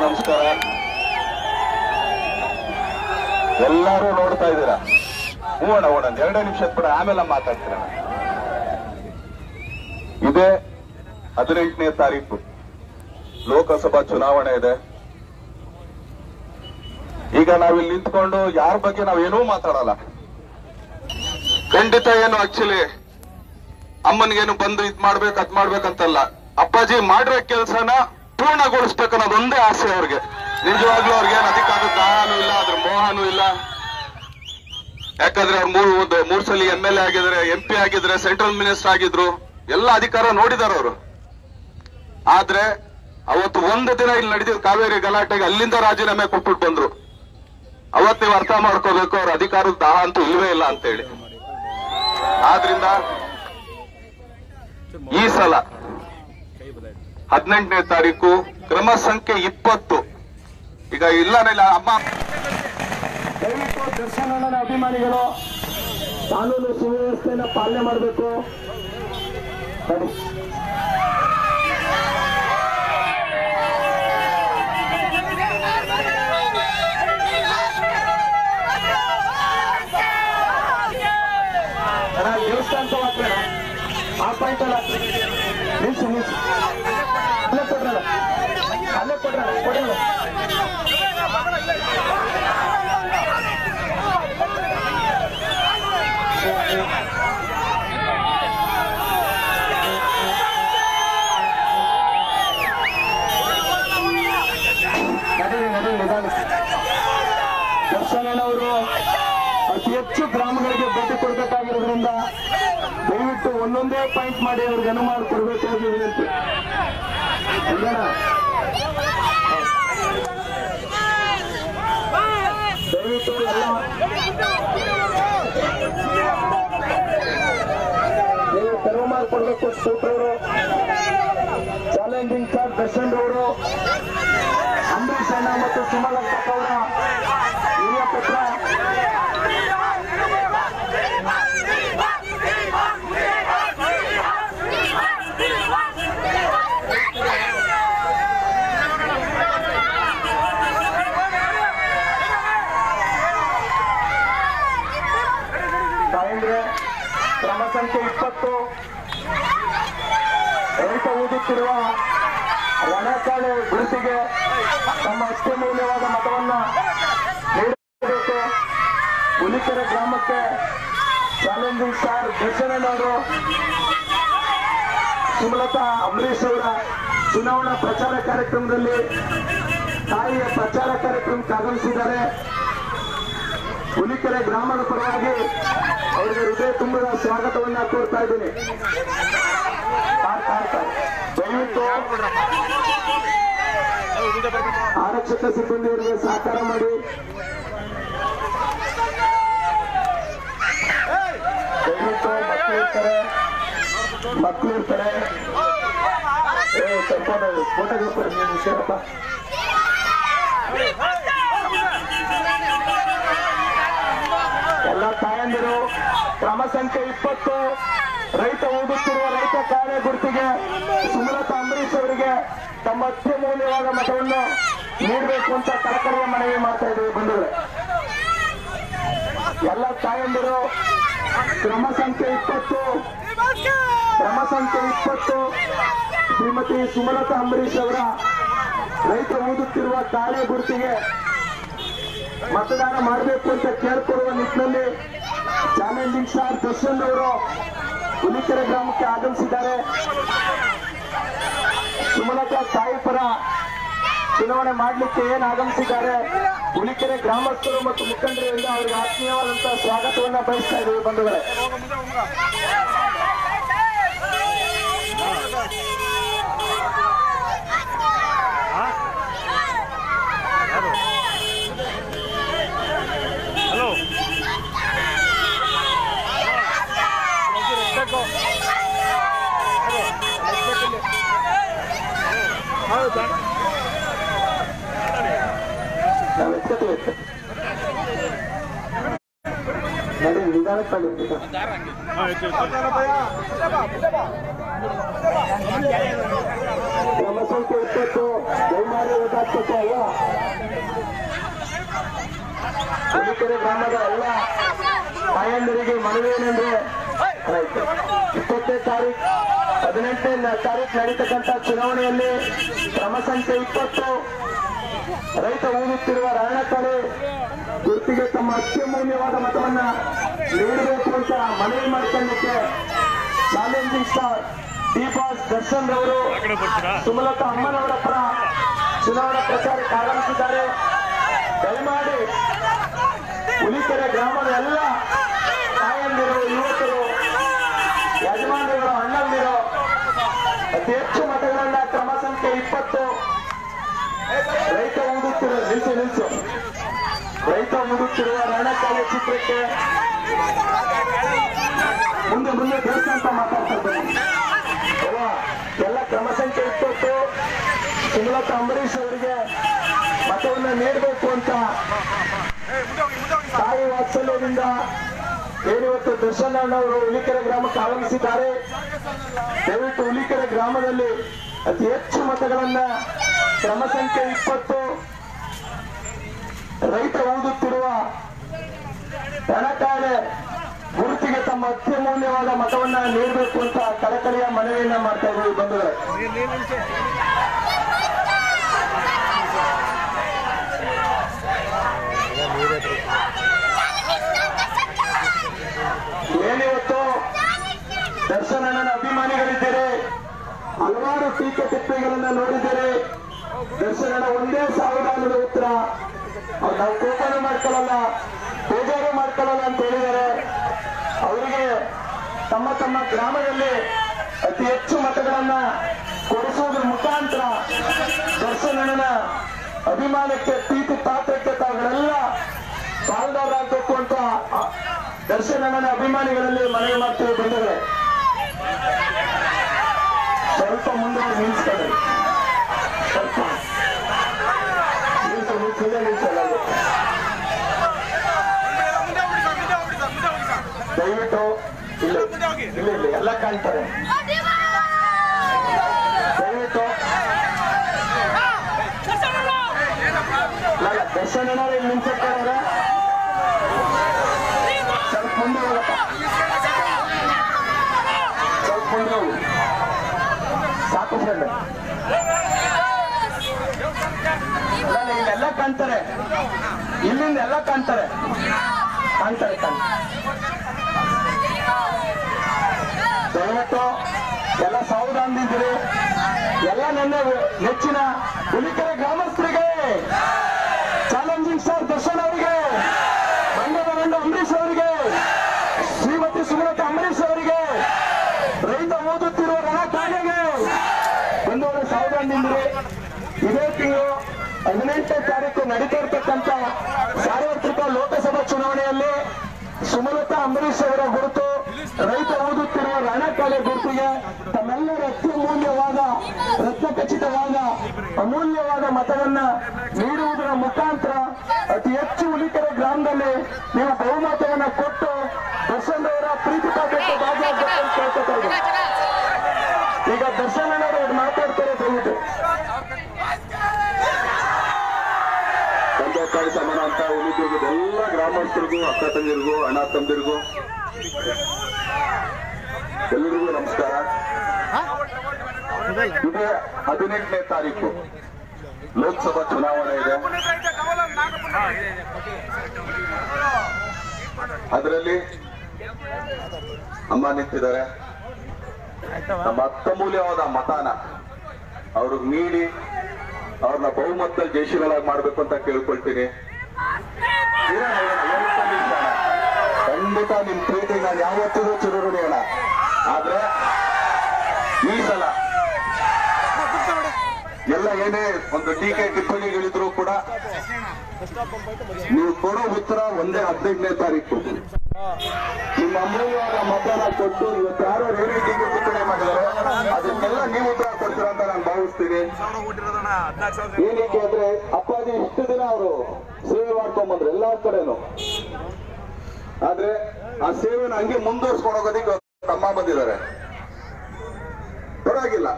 ನಮಸ್ಕಾರ ಎಲ್ಲರೂ ನೋಡ್ತಾ ಇದ್ದೀರಾ? ಓಣ ಓಣ ಎರಡೇ ನಿಮಿಷ ಕೂಡ ಆಮೇಲೆ ಮಾತಾಡ್ತೀರ ಇದೇ ಹದಿನೆಂಟನೇ ತಾರೀಕು. ಲೋಕಸಭಾ ಚುನಾವಣೆ ಇದೆ. ಈಗ ನಾವಿಲ್ಲಿ ನಿಂತ್ಕೊಂಡು ಯಾರ ಬಗ್ಗೆ ನಾವೇನೂ ಮಾತಾಡಲ್ಲ. ಖಂಡಿತ ಏನು ಆಕ್ಚುಲಿ ಅಮ್ಮನಿಗೇನು ಬಂದು ಇದ್ ಮಾಡ್ಬೇಕು, ಅದ್ ಮಾಡ್ಬೇಕಂತಲ್ಲ. ಅಪ್ಪಾಜಿ ಮಾಡಿರೋ ಕೆಲಸನ ಪೂರ್ಣಗೊಳಿಸ್ಬೇಕು ಅನ್ನೋದು ಒಂದೇ ಆಸೆ ಅವ್ರಿಗೆ. ನಿಜವಾಗ್ಲೂ ಅವ್ರಿಗೆ ಏನ್ ಅಧಿಕಾರದ ದಾಹನೂ ಇಲ್ಲ ಅದ್ರ ಮೋಹನೂ ಇಲ್ಲ. ಯಾಕಂದ್ರೆ ಅವ್ರು ಮೂರು ಮೂರ್ ಸಲ ಎಂ ಎಲ್ ಎ ಆಗಿದ್ರೆ ಎಂ ಪಿ ಆಗಿದ್ರೆ ಸೆಂಟ್ರಲ್ ಮಿನಿಸ್ಟರ್ ಆಗಿದ್ರು. ಎಲ್ಲ ಅಧಿಕಾರ ನೋಡಿದಾರ ಅವರು. ಆದ್ರೆ ಅವತ್ತು ಒಂದು ದಿನ ಇಲ್ಲಿ ನಡೆದಿದ್ದ ಕಾವೇರಿ ಗಲಾಟೆಗೆ ಅಲ್ಲಿಂದ ರಾಜೀನಾಮೆ ಕೊಟ್ಬಿಟ್ಟು ಬಂದ್ರು. ಅವತ್ತು ನೀವು ಅರ್ಥ ಮಾಡ್ಕೋಬೇಕು, ಅವ್ರ ಅಧಿಕಾರದ ದಾಹ ಅಂತೂ ಇಲ್ವೇ ಇಲ್ಲ ಅಂತೇಳಿ. ಆದ್ರಿಂದ ಈ ಸಲ ಹದಿನೆಂಟನೇ ತಾರೀಕು, ಕ್ರಮ ಸಂಖ್ಯೆ ಇಪ್ಪತ್ತು. ಈಗ ಇಲ್ಲ ಇಲ್ಲ, ಅಮ್ಮ. ದಯವಿಟ್ಟು ದರ್ಶನ ಅಭಿಮಾನಿಗಳು ಕಾನೂನು ಸುವ್ಯವಸ್ಥೆಯನ್ನ ಪಾಲನೆ ಮಾಡಬೇಕು. ಪಾಯಿಂಟ್ ಅಲ್ಲ ನಿಲ್ಸು ನಿಲ್ಸು ಅಲ್ಲೇ ಕೊಡ್ರಲ್ಲ ಅಲ್ಲೇ ಕೊಡ್ರಲ್ಲ. ಕೊಡಲ್ಲ ಒಂದೊಂದೇ ಪಾಯಿಂಟ್ ಮಾಡಿ ಅವ್ರಿಗೆ ಅನುಮಾನ ಕೊಡಬೇಕಾಗಿ ವಿನಂತಿ? ದಯವಿಟ್ಟು ನೀವು ತೆರವು ಮಾಡಿಕೊಡ್ಬೇಕು ಸೂತ್ರವರು. ಚಾಲೆಂಜಿಂಗ್ ಸರ್ ದರ್ಶನ್ ಅವರು. ಅಂಬರೀಷ್ ಅಣ್ಣ ಮತ್ತು ಸುಮಲತಾ ಅವರ ಹಿರಿಯ ಪುತ್ರ ತಾಯಂದ್ರೆ ಕ್ರಮ ಸಂಖ್ಯೆ ಇಪ್ಪತ್ತು ರೈತ ಓದುತ್ತಿರುವ ರಣಕಾಳೆ ಗುರುತಿಗೆ ತಮ್ಮ ಅತ್ಯಮೂಲ್ಯವಾದ ಮತವನ್ನು ನೀಡಬೇಕು. ಹುಲಿಕೆರೆ ಗ್ರಾಮಕ್ಕೆ ಚಾಲೆಂಜಿಂಗ್ ಸ್ಟಾರ್ ದರ್ಶನನವರು ಸುಮಲತಾ ಅಂಬರೀಶ್ ಅವರ ಚುನಾವಣಾ ಪ್ರಚಾರ ಕಾರ್ಯಕ್ರಮದಲ್ಲಿ ತಾಯಿಯ ಪ್ರಚಾರ ಕಾರ್ಯಕ್ರಮಕ್ಕೆ ಆಗಮಿಸಿದ್ದಾರೆ. ಹುಲಿಕೆರೆ ಗ್ರಾಮದ ಪರವಾಗಿ ಅವರಿಗೆ ಹೃದಯ ತುಂಬಿದ ಸ್ವಾಗತವನ್ನ ಕೋರ್ತಾ ಇದ್ದೀನಿ. ಆರಕ್ಷಕ ಸಿಬ್ಬಂದಿಯವರಿಗೆ ಸಹಕಾರ ಮಾಡಿ. ಮಕ್ಕಳು ಇರ್ತಾರೆ. ಫೋಟೋಗ್ರಾಫರ್ ನೀವು ಹುಷಾರಪ್ಪ. ತಾಯಂದಿರು ಕ್ರಮ ಸಂಖ್ಯೆ ಇಪ್ಪತ್ತು. ರೈತ ಓದುತ್ತಿರುವ ರೈತ ಕಾರ್ಯ ಗುರುತಿಗೆ ಸುಮಲತಾ ಅಂಬರೀಶ್ ಅವರಿಗೆ ತಮ್ಮ ಅತ್ಯಮೂಲ್ಯವಾದ ಮತವನ್ನು ನೀಡಬೇಕು ಅಂತ ಕಳಕಳಿಯ ಮನವಿ ಮಾಡ್ತಾ ಇದ್ದೇವೆ ಬಂಧುಗಳೇ. ಎಲ್ಲ ತಾಯಂದಿರು, ಕ್ರಮ ಸಂಖ್ಯೆ ಇಪ್ಪತ್ತು. ಕ್ರಮ ಸಂಖ್ಯೆ ಇಪ್ಪತ್ತು. ಶ್ರೀಮತಿ ಸುಮಲತಾ ಅಂಬರೀಶ್ ಅವರ ರೈತ ಓದುತ್ತಿರುವ ಕಾರ್ಯ ಗುರುತಿಗೆ ಮತದಾನ ಮಾಡಬೇಕು ಅಂತ ಕೇಳ್ಕೊಡುವ ನಿಟ್ಟಿನಲ್ಲಿ ಚಾಲೆಂಜಿಂಗ್ ಸ್ಟಾರ್ ದರ್ಶನ್ ಅವರು ಹುಲಿಕೆರೆ ಗ್ರಾಮಕ್ಕೆ ಆಗಮಿಸಿದ್ದಾರೆ. ಸುಮಲತ ತಾಯಿ ಪರ ಚುನಾವಣೆ ಮಾಡಲಿಕ್ಕೆ ಏನು ಆಗಮಿಸಿದ್ದಾರೆ? ಹುಲಿಕೆರೆ ಗ್ರಾಮಸ್ಥರು ಮತ್ತು ಮುಖಂಡರಿಂದ ಅವರಿಗೆ ಆತ್ಮೀಯವಾದಂತಹ ಸ್ವಾಗತವನ್ನ ಬಯಸ್ತಾ ಇದ್ದೀವಿ ಬಂಧುಗಳೇ ಹಲೋ ನಾವು ಎತ್ಕೋತೀವಿ ನಡಿ ಸಂಖ್ಯೆ ಇಪ್ಪತ್ತು ದಯಮಾಡಿ ಅಲ್ಲ? ಹುಲಿಕೆರೆ ಗ್ರಾಮದ ಎಲ್ಲ ತಾಯಂದಿರಿಗೆ ಮನವಿ ಏನೆಂದ್ರೆ ಇಪ್ಪತ್ತೇ ಇಪ್ಪತ್ತನೇ ತಾರೀಕು ಹದಿನೆಂಟನೇ ತಾರೀಕು ನಡೀತಕ್ಕಂಥ ಚುನಾವಣೆಯಲ್ಲಿ ಕ್ರಮ ಸಂಖ್ಯೆ ಇಪ್ಪತ್ತು ರೈತ ಊದುತ್ತಿರುವ ರಾಣಕಲೆ ಗುರುತಿಗೆ ತಮ್ಮ ಅತ್ಯಮೂಲ್ಯವಾದ ಮತವನ್ನ ನೀಡಬೇಕು ಅಂತ ಮನವಿ ಮಾಡ್ಕೊಂಡಕ್ಕೆ ಚಾಲೆಂಜಿಂಗ್ ಸ್ಟಾರ್ ಬಾಸ್ ದರ್ಶನ್ ರವರು, ಸುಮಲತಾ ಅಮ್ಮನವರ ಪರ ಚುನಾವಣಾ ಪ್ರಚಾರಕ್ಕೆ ಆಗಮಿಸಿದ್ದಾರೆ ದಯಮಾಡಿ ಹುಲಿಕೆರೆ ಗ್ರಾಮದ ಎಲ್ಲ ತಾಯಂದಿರು, ಯುವಕರು, ಯಜಮಾನರು, ಅಣ್ಣಂದಿರು, ಅತಿ ಹೆಚ್ಚು ಮತಗಳನ್ನ ಕ್ರಮ ಸಂಖ್ಯೆ ಇಪ್ಪತ್ತು ರೈತ ಓದುತ್ತಿರೋ ನಿಲ್ಸು ನಿಲ್ಸು. ರೈತ ಮುಗುತ್ತಿರುವ ರಣಕಾಲ ಚಿತ್ರಕ್ಕೆ ಮುಂದೆ ಮುಂದೆ ದೇವಸ್ಥಾನ ಮಾತಾಡ್ತಾರೆ ಮಾತಾಡ್ತಾ? ಎಲ್ಲ ಕ್ರಮ ಸಂಖ್ಯೆ ಇಪ್ಪತ್ತು. ಸುಮಲತಾ ಅಂಬರೀಶ್ ಅವರಿಗೆ ಮತವನ್ನ ನೀಡಬೇಕು ಅಂತ ತಾಯಿ ವಾತ್ಸಲ್ಯದಿಂದ ಏನಿವತ್ತು ದರ್ಶನಾರಾಯಣ ಅವರು ಹುಲಿಕೆರೆ ಗ್ರಾಮಕ್ಕೆ ಆಗಮಿಸಿದ್ದಾರೆ. ದಯವಿಟ್ಟು ಹುಲಿಕೆರೆ ಗ್ರಾಮದಲ್ಲಿ ಅತಿ ಹೆಚ್ಚು ಮತಗಳನ್ನ ಕ್ರಮ ಸಂಖ್ಯೆ ಇಪ್ಪತ್ತು. ರೈತ ಓದುತ್ತಿರುವ ರಣಕಾಳೆ ಗುರುತಿಗೆ ತಮ್ಮ ಅತ್ಯಮೂಲ್ಯವಾದ ಮತವನ್ನ ನೀಡಬೇಕು ಅಂತ ಕಳಕಳಿಯ ಮನವಿಯನ್ನ ಮಾಡ್ತಾ ಇದ್ದೀವಿ ಬಂಧುಗಳೇ. ಏನಿವತ್ತು ದರ್ಶನ ಅಣ್ಣನ ಅಭಿಮಾನಿಗಳಿದ್ದೀರಿ, ಹಲವಾರು ಟೀಕೆ ಟಿಪ್ಪಣಿಗಳನ್ನ ನೋಡಿದ್ದೀರಿ. ಅಣ್ಣ ಒಂದೇ ಸಾವಿರ ಉತ್ತರ ಅವ್ರು ನಾವು ಕೋಪನೂ ಮಾಡ್ಕೊಳ್ಳಲ್ಲ ಬೇಜಾರು ಮಾಡ್ಕೊಳ್ಳಲ್ಲ ಅಂತ ಹೇಳಿದ್ದಾರೆ. ಅವರಿಗೆ ತಮ್ಮ ತಮ್ಮ ಗ್ರಾಮದಲ್ಲಿ ಅತಿ ಹೆಚ್ಚು ಮತಗಳನ್ನ ಕೊಡಿಸುವುದರ ಮುಖಾಂತರ ದರ್ಶನನ ಅಭಿಮಾನಕ್ಕೆ ಪ್ರೀತಿ ಪಾತ್ರಕ್ಕೆ ತಾವುಗಳೆಲ್ಲ ಪಾಲ್ದಾರರಾಗಬೇಕು ಅಂತ ಆ, ಅಭಿಮಾನಿಗಳಲ್ಲಿ ಮನವಿ ಮಾಡ್ತೀವಿ ಬಂದಿದೆ ಸ್ವಲ್ಪ ಮುಂದೆ ನಿಲ್ಲಿಸ್ತಾರೆ ಸ್ವಲ್ಪ ಇಲ್ಲೇ ನಿಲ್ಸಲ್ಲ ಅಲ್ಲಿ. ದಯವಿಟ್ಟು ಇಲ್ಲ ಇಲ್ಲ ಇಲ್ಲ ಎಲ್ಲ ಕಾಣ್ತಾರೆ. ದಯವಿಟ್ಟು ಇಲ್ಲ ದರ್ಶನ್ ಇಲ್ಲಿ ನಿಲ್ಸಕ್ಕಾದ್ರೆ ಸ್ವಲ್ಪ ಮುಂದೆ ಹೋಗಪ್ಪ. ಸ್ವಲ್ಪ ಮುಂದೆ ಹೋಗು. ಸಾಕು ಫ್ರೆಂಡ್ ಇಲ್ಲೆಲ್ಲ ಕಾಣ್ತಾರೆ. ಇಲ್ಲಿಂದ ಎಲ್ಲ ಕಾಣ್ತಾರೆ. ಕಾಣ್ತಾರೆ ಕಾಣ್ತಾರೆ ದಯವಿಟ್ಟು ಎಲ್ಲ ಸಾವಧಾನದಿದ್ದೀರಿ ಎಲ್ಲ ನನ್ನ ನೆಚ್ಚಿನ ಹುಲಿಕೆರೆ ಗ್ರಾಮಸ್ಥರಿಗೆ, ಚಾಲೆಂಜಿಂಗ್ ಸ್ಟಾರ್ ದರ್ಶನ್ ಅವರಿಗೆ ಮಂಡ್ಯದ ಗಂಡ ಅಂಬರೀಶ್ ಅವರಿಗೆ, ಶ್ರೀಮತಿ ಸುಮಲತಾ ಅಂಬರೀಶ್ ಅವರಿಗೆ, ರೈತ ಓದುತ್ತಿರುವ ರಣ ಕಾಣೆಗೆ ಒಂದೂವರೆ ಸಾವಧಾನದಿಂದಿರಿ ಇದೇ ತಿಂಗಳು ಹದಿನೆಂಟನೇ ತಾರೀಕು ನಡೀತಾ ಇರ್ತಕ್ಕಂಥ ಸಾರ್ವತ್ರಿಕ ಲೋಕಸಭಾ ಚುನಾವಣೆಯಲ್ಲಿ ಸುಮಲತಾ ಅಂಬರೀಶ್ ಅವರ ಗುರುತು ರೈತ ಓದುತ್ತಿರುವ ರಾಣಕಾಲೆ ಗುರುತಿಗೆ ತಮ್ಮೆಲ್ಲರ ಅತ್ಯಮೂಲ್ಯವಾದ ರತ್ನಖಚಿತವಾದ ಅಮೂಲ್ಯವಾದ ಮತವನ್ನ ನೀಡುವುದರ ಮುಖಾಂತರ ಅತಿ ಹೆಚ್ಚು ಉಳಿತರ ಗ್ರಾಮದಲ್ಲಿ ನೀವು ಬಹುಮತವನ್ನ ಕೊಟ್ಟು ದರ್ಶನ್ ಅವರ ಪ್ರೀತಿ ಈಗ ದರ್ಶನ್ ಅವರು ಮಾತಾಡ್ತಾರೆ ದಯವಿಟ್ಟು. ಸಮಾನ ಅಂತ ಉಳಿದುರ್ಗದ ಎಲ್ಲ ಗ್ರಾಮಸ್ಥರಿಗೂ, ಅಕ್ಕ ತಂದಿರಿಗೂ ಅಣ್ಣ ತಮ್ಮದಿರಿಗೂ ಎಲ್ಲರಿಗೂ ನಮಸ್ಕಾರ. ಇದೆ ಹದಿನೆಂಟನೇ ತಾರೀಕು. ಲೋಕಸಭಾ ಚುನಾವಣೆ ಇದೆ. ಅದರಲ್ಲಿ ಅಮ್ಮ ನಿಂತಿದ್ದಾರೆ. ನಮ್ಮ ಅತ್ಯಮೂಲ್ಯವಾದ ಮತಾನ ಅವ್ರಿಗೆ ನೀಡಿ ಅವ್ರನ್ನ ಬಹುಮತದಲ್ಲಿ ಜಯಶೀಲರಾಗಿ ಮಾಡ್ಬೇಕು ಅಂತ ಕೇಳ್ಕೊಳ್ತೀನಿ ಇರೋಣ, ಇರೋಣ, ಎರಡು ನಿಮಿಷ ಅಣ್ಣ. ಖಂಡಿತ ನಿಮ್ ಪ್ರೀತಿ ನಾನು ಯಾವತ್ತಿಗೂ ಚಿರುರುಣಿಯೋಣ ಆದ್ರೆ ಈ ಸಲ ಎಲ್ಲ ಏನೇ ಒಂದು ಟೀಕೆ ಟಿಪ್ಪಣಿಗಳಿದ್ರು ಕೂಡ ನೀವು ಕೊಡೋ ಉತ್ತರ ಒಂದೇ ಹದಿನೆಂಟನೇ ತಾರೀಕು. ನಿಮ್ಮ ಅಮೂಲ್ಯವಾದ ಮತನ ಕೊಟ್ಟು ಇವತ್ತು ಯಾರು ಏನೇ ಟೀಕೆ ಟಿಪ್ಪಣಿ ಅದಕ್ಕೆಲ್ಲ ನೀವು ಉತ್ತರ ಕೊಡ್ತೀರಾ ಅಂತ ನಾನು ಭಾವಿಸ್ತೀನಿ. ಏನಕ್ಕೆ ಅಂದ್ರೆ ಅಪ್ಪಾಜಿ ಇಷ್ಟು ದಿನ ಅವರು ಸೇವೆ ಮಾಡ್ಕೊಂಡ್ ಬಂದ್ರು ಎಲ್ಲಾ ಕಡೆನು. ಆದ್ರೆ ಆ ಸೇವೆನ ಹಂಗೆ ಮುಂದುವರ್ಸ್ಕೊಂಡು ಹೋಗೋದಿಕ್ಕೆ ತಮ್ಮ ಬಂದಿದ್ದಾರೆ. ಪರವಾಗಿಲ್ಲ.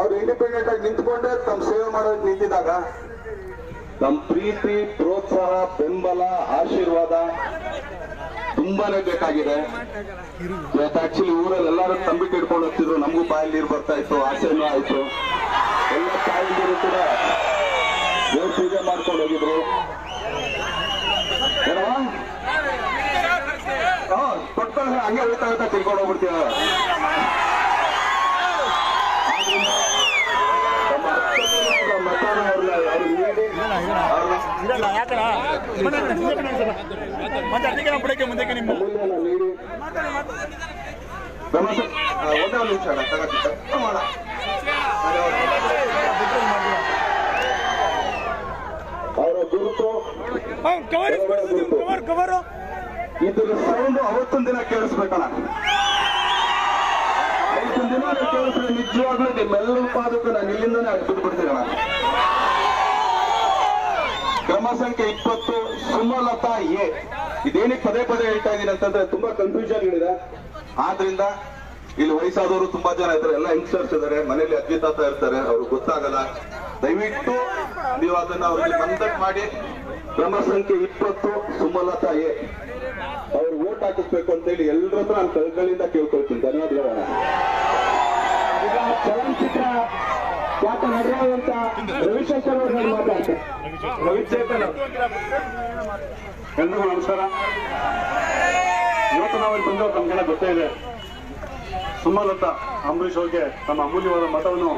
ಅವ್ರು ಇಂಡಿಪೆಂಡೆಂಟ್ ಆಗಿ ನಿಂತ್ಕೊಂಡೆ ತಮ್ಮ ಸೇವೆ ಮಾಡೋದಕ್ಕೆ ನಿಂತಿದ್ದಾಗ ನಮ್ ಪ್ರೀತಿ, ಪ್ರೋತ್ಸಾಹ, ಬೆಂಬಲ, ಆಶೀರ್ವಾದ ತುಂಬಾನೇ ಬೇಕಾಗಿದೆ. ಇವತ್ತು ಆಕ್ಚುಲಿ ಊರಲ್ಲಿ ಎಲ್ಲರೂ ತಂಬಿಟ್ಟು ಇಟ್ಕೊಂಡು ಹೋಗ್ತಿದ್ರು. ನಮಗೂ ಬಾಯಲ್ಲಿ ನೀರು ಬರ್ತಾ ಇತ್ತು, ಆಸೆನೂ ಆಯ್ತು. ಎಲ್ಲ ತಾಯಿಗಳು ಕೂಡ. ದೇವ್ರ ಪೂಜೆ ಮಾಡ್ಕೊಂಡು ಹೋಗಿದ್ರು. ಹಾ, ಕೊಟ್ಕೊಂಡು ಹಂಗೆ ಹೋಗ್ತಾ ಹೋಗ್ತಾ ತಿಳ್ಕೊಂಡು ಹೋಗ್ಬಿಡ್ತೀವ. ಮತ್ತೆ ಅದಕ್ಕೆ ನಾವು ಬಿಡಕ್ಕೆ ಮುಂದಕ್ಕೆ ನಿಮ್ಮ ಒಂದೇ ಒಂದು ನಿಮಿಷ ಮಾಡ ಅವರ ಗುರುತು ಕವರ್ ಕವರ್ ಕವರು ಇದ್ರ ಸೌಂಡ್ ಅವತ್ತೊಂದು ದಿನ ಕೇಳಿಸ್ಬೇಕಣ್ಣ ಅವತ್ತೊಂದು ದಿನ ಕೇಳಿಸ್ರೆ ನಿಜವಾಗ್ಲೂ ನಿಮ್ಮೆಲ್ಲರೂ ಪಾದಕ್ಕೂ ನಾನು ಇಲ್ಲಿಂದನೇ ಅಡ್ಬಿಟ್ಟು ಬಿಡ್ತೀನಿ ಕ್ರಮ ಸಂಖ್ಯೆ ಇಪ್ಪತ್ತು, ಸುಮಲತಾ ಎ. ಇದೇನಿ ಪದೇ ಪದೇ ಹೇಳ್ತಾ ಇದ್ದೀನಿ ಅಂತಂದ್ರೆ ತುಂಬಾ ಕನ್ಫ್ಯೂಷನ್ ಇದೆ ಆದ್ರಿಂದ ಇಲ್ಲಿ ವಯಸ್ಸಾದವರು ತುಂಬಾ ಜನ ಇದ್ದಾರೆ, ಎಲ್ಲ ಯಂಗ್ಸ್ಟರ್ಸ್ ಇದಾರೆ ಮನೆಯಲ್ಲಿ ಅಜ್ಜಿ, ತಾತ ಇರ್ತಾರೆ, ಅವ್ರಿಗೆ ಗೊತ್ತಾಗಲ್ಲ. ದಯವಿಟ್ಟು ನೀವು ಅದನ್ನ ಅವ್ರಿಗೆ ಮಂದಟ್ ಮಾಡಿ. ಕ್ರಮ ಸಂಖ್ಯೆ ಇಪ್ಪತ್ತು, ಸುಮಲತಾ ಎ. ಅವ್ರು ಓಟ್ ಹಾಕಿಸ್ಬೇಕು ಅಂತ ಹೇಳಿ ಎಲ್ಲರ ನಾನು ಕಳ್ಗಳಿಂದ ಕೇಳ್ಕೊಳ್ತೀನಿ. ಧನ್ಯವಾದಗಳ. ಚಲನಚಿತ್ರ ಖ್ಯಾತ ನಡೆಯುವಂತ ರವಿಶಂಕರ್ ಅವರು ನಾನು ಮಾತಾಡ್ತೇನೆ. ರವಿಶಂಕರ್ ಎಲ್ರಿಗೂ ನಮಸ್ಕಾರ. ಇವತ್ತು ನಾವು ಇಲ್ಲಿ ಬಂದವರು ನಮ್ಗೆಲ್ಲ ಗೊತ್ತೇ ಇದೆ. ಸುಮಲತಾ, ಅಂಬರೀಷ್ ಅವ್ರಿಗೆ ತಮ್ಮ ಅಮೂಲ್ಯವಾದ ಮತವನ್ನು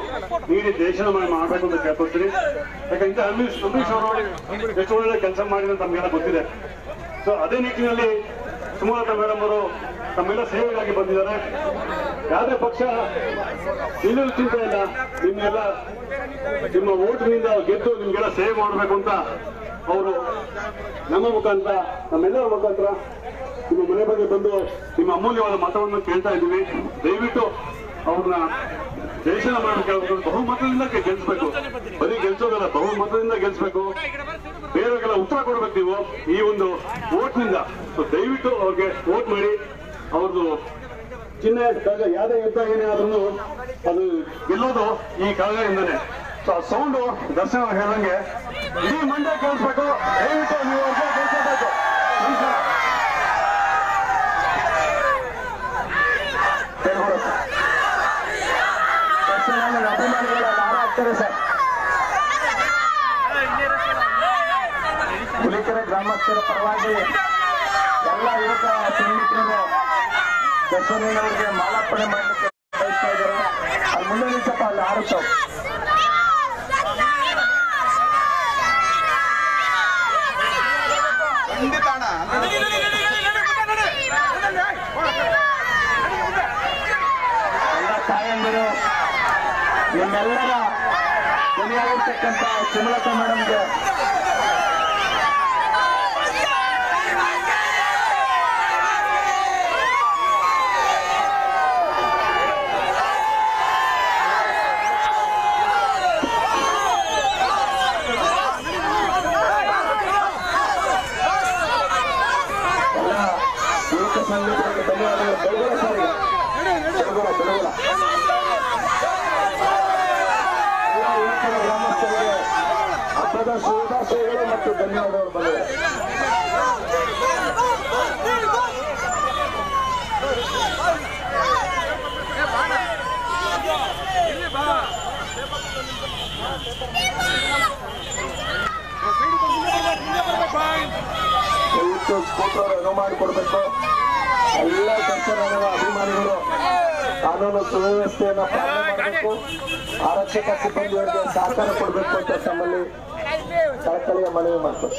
ನೀಡಿ ದೇಶದ ಮನೆ ಮಾಡಬೇಕು ಅಂತ ಕೇಳ್ಕೊಳ್ತೀನಿ. ಯಾಕಂದ್ರೆ ಅಂಬರೀಷ್ ಅಂಬರೀಷ್ ಅವರು ಎಷ್ಟು ಒಳ್ಳೆ ಕೆಲಸ ಮಾಡಿದ್ರೆ ನಮ್ಗೆಲ್ಲ ಗೊತ್ತಿದೆ. ಸೊ ಅದೇ ನಿಟ್ಟಿನಲ್ಲಿ ಸುಮಲತಾ ಮೇಡಮ್ ಅವರು ತಮ್ಮೆಲ್ಲ ಸೇವೆಗಾಗಿ ಬಂದಿದ್ದಾರೆ. ಯಾವುದೇ ಪಕ್ಷ ಇನ್ನೊಂದು ಚಿಂತೆ ಇಲ್ಲ. ನಿಮ್ಮೆಲ್ಲ ನಿಮ್ಮ ಓಟ್ನಿಂದ ಗೆದ್ದು ನಿಮ್ಗೆಲ್ಲ ಸೇವೆ ಮಾಡಬೇಕು ಅಂತ ಅವರು ನಮ್ಮ ಮುಖಾಂತರ, ನಮ್ಮೆಲ್ಲರ ಮುಖಾಂತರ ನಿಮ್ಮ ಮನೆ ಬಗ್ಗೆ ಬಂದು ನಿಮ್ಮ ಅಮೂಲ್ಯವಾದ ಮತವನ್ನು ಕೇಳ್ತಾ ಇದ್ದೀವಿ. ದಯವಿಟ್ಟು ಅವ್ರನ್ನ ದೇಶದ ಮಾಡಬೇಕು ಬಹುಮತದಿಂದ ಗೆಲ್ಸ್ಬೇಕು. ಬರೀ ಗೆಲ್ಸೋದಲ್ಲ, ಬಹುಮತದಿಂದ ಗೆಲ್ಸ್ಬೇಕು. ಬೇರೆಯವರಿಗೆಲ್ಲ ಉತ್ತರ ಕೊಡ್ಬೇಕು ನೀವು ಈ ಒಂದು ಓಟ್ನಿಂದ ದಯವಿಟ್ಟು ಅವ್ರಿಗೆ ವೋಟ್ ಮಾಡಿ. ಅವ್ರದ್ದು ಕಾಗ, ಯಾವುದೇ ಯುದ್ಧ ಏನೇ ಆದ್ರೂ ಅದು ಗೆಲ್ಲೋದು ಈ ಕಾಗದಿಂದನೇ. ಸೊ ಆ ಸೌಂಡು ದರ್ಶನ ಹೇಳಂಗೆ ಇಡೀ ಮಂಡ್ಯ ಕೇಳಿಸ್ಬೇಕು. ದಯವಿಟ್ಟು ನೀವು ಅವ್ರಿಗೆ ಗೆಲ್ಸಬೇಕು ನಮಸ್ಕಾರ ಅಭಿಮಾನಿಗಳ ನಾರ ಆಗ್ತಾರೆ ಸರ್ ಹುಲಿಕೆರೆ ಗ್ರಾಮಸ್ಥರ ಪರವಾಗಿ ಎಲ್ಲ ಯುವಕ ಸೈನಿಕರು ದರ್ಶನವರಿಗೆ ಮಾಲಾರ್ಪಣೆ ಮಾಡಲಿಕ್ಕೆ ಬಯಸ್ತಾ ಇದ್ದಾರೆ. ಅಲ್ಲಿ ಮುಂದೆ ನಿಂತಪ್ಪ ಅಲ್ಲಿ ಆರುತ್ತವ್ ಎಲ್ಲ ತಾಯಂದಿರು ನಿಮ್ಮೆಲ್ಲರ ಧ್ವನಿಯಾಗಿರ್ತಕ್ಕಂಥ ಸುಮಲತಾ ಮೇಡಮ್ಗೆ ಎಲ್ಲ ಯುವಕ ಸಂಘಟನೆಗೆ ಧನ್ಯವಾದಗಳು ಬೆಳಗುಳ ಸರ್ ಬೆಳಗುಳ ಬೆಳಗುಳ ಎಲ್ಲ ಯುವಕರ ಗ್ರಾಮಸ್ಥರಿಗೆ ಹಬ್ಬದ ಶುಭಾಶಯಗಳು ಮತ್ತು ಧನ್ಯವಾದಗಳು ಬಂದಿದೆ ದಯವಿಟ್ಟು ಸ್ಕೂಟರ್ ಅನುವು ಮಾಡಿಕೊಡ್ಬೇಕು. ಎಲ್ಲ ದರ್ಶನಗಳ ಅಭಿಮಾನಿಗಳು, ಕಾನೂನು ಸುವ್ಯವಸ್ಥೆಯನ್ನು ಪಾಲನೆ ಮಾಡಬೇಕು. ಆರಕ್ಷಕ ಸಿಬ್ಬಂದಿಯವರಿಗೆ ಸಹಕಾರ ಕೊಡಬೇಕು ಅಂತ ತಮ್ಮಲ್ಲಿ ಕಳಕಳಿಯ ಮನವಿ ಮಾಡ್ತಾರೆ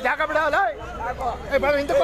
ಜಾಗ ಬಿಡ ಏ ಬೇಡ ಹಿಂದಕ್ಕೆ